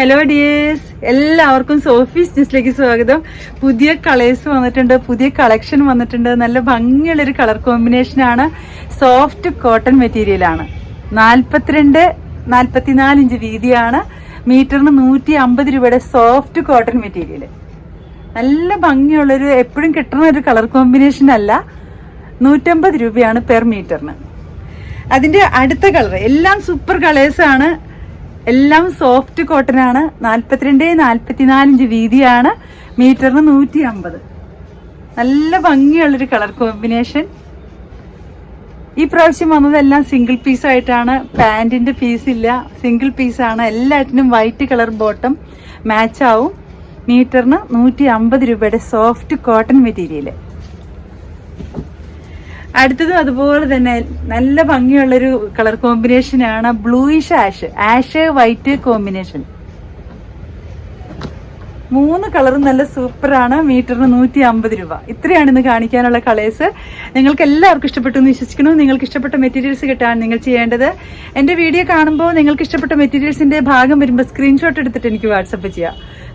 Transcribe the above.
Hello dears എല്ലാവർക്കും Sophie's ന്യൂസിലേക്ക് സ്വാഗതം. പുതിയ കളേഴ്സ് വന്നിട്ടുണ്ട് പുതിയ കളക്ഷൻ വന്നിട്ടുണ്ട്. നല്ല ഭംഗിയുള്ളൊരു കളർ കോമ്പിനേഷനാണ് സോഫ്റ്റ് കോട്ടൺ മെറ്റീരിയൽ ആണ്. നാൽപ്പത്തിരണ്ട് നാൽപ്പത്തിനാല് ഇഞ്ച് വീതിയാണ്. മീറ്ററിന് നൂറ്റി അമ്പത് രൂപയുടെ സോഫ്റ്റ് കോട്ടൺ മെറ്റീരിയൽ നല്ല ഭംഗിയുള്ളൊരു എപ്പോഴും കിട്ടുന്ന ഒരു കളർ കോമ്പിനേഷൻ അല്ല. നൂറ്റമ്പത് രൂപയാണ് പെർ മീറ്ററിന് അതിന്റെ അടുത്ത കളർ എല്ലാം സൂപ്പർ കളേഴ്സാണ് എല്ലാം സോഫ്റ്റ് കോട്ടൺ ആണ്. നാൽപ്പത്തിരണ്ട് നാൽപ്പത്തിനാല് ഇഞ്ച് വീതിയാണ്. മീറ്ററിന് നൂറ്റി അമ്പത് നല്ല ഭംഗിയുള്ളൊരു കളർ കോമ്പിനേഷൻ ഈ പ്രാവശ്യം വന്നതെല്ലാം സിംഗിൾ പീസ് ആയിട്ടാണ്. പാന്റിന്റെ പീസ് ഇല്ല. സിംഗിൾ പീസാണ് എല്ലാറ്റിനും വൈറ്റ് കളർ ബോട്ടം മാച്ച് ആവും. മീറ്ററിന് നൂറ്റി അമ്പത് രൂപയുടെ സോഫ്റ്റ് കോട്ടൺ മെറ്റീരിയൽ അടുത്തതും അതുപോലെ തന്നെ നല്ല ഭംഗിയുള്ളൊരു കളർ കോമ്പിനേഷൻ ആണ് bluish ash ash white combination മൂന്ന് കളറും നല്ല സൂപ്പറാണ് മീറ്ററിന് നൂറ്റി അമ്പത് രൂപ. ഇത്രയാണ് ഇന്ന് കാണിക്കാനുള്ള കളേഴ്സ്. നിങ്ങൾക്ക് എല്ലാവർക്കും ഇഷ്ടപ്പെട്ടു എന്ന് വിശ്വസിക്കുന്നു. നിങ്ങൾക്ക് ഇഷ്ടപ്പെട്ട മെറ്റീരിയൽസ് കിട്ടാൻ നിങ്ങൾ ചെയ്യേണ്ടത് എന്റെ വീഡിയോ കാണുമ്പോൾ നിങ്ങൾക്ക് ഇഷ്ടപ്പെട്ട മെറ്റീരിയൽസിന്റെ ഭാഗം വരുമ്പോൾ സ്ക്രീൻഷോട്ട് എടുത്തിട്ട് എനിക്ക് വാട്സപ്പ് ചെയ്യാം.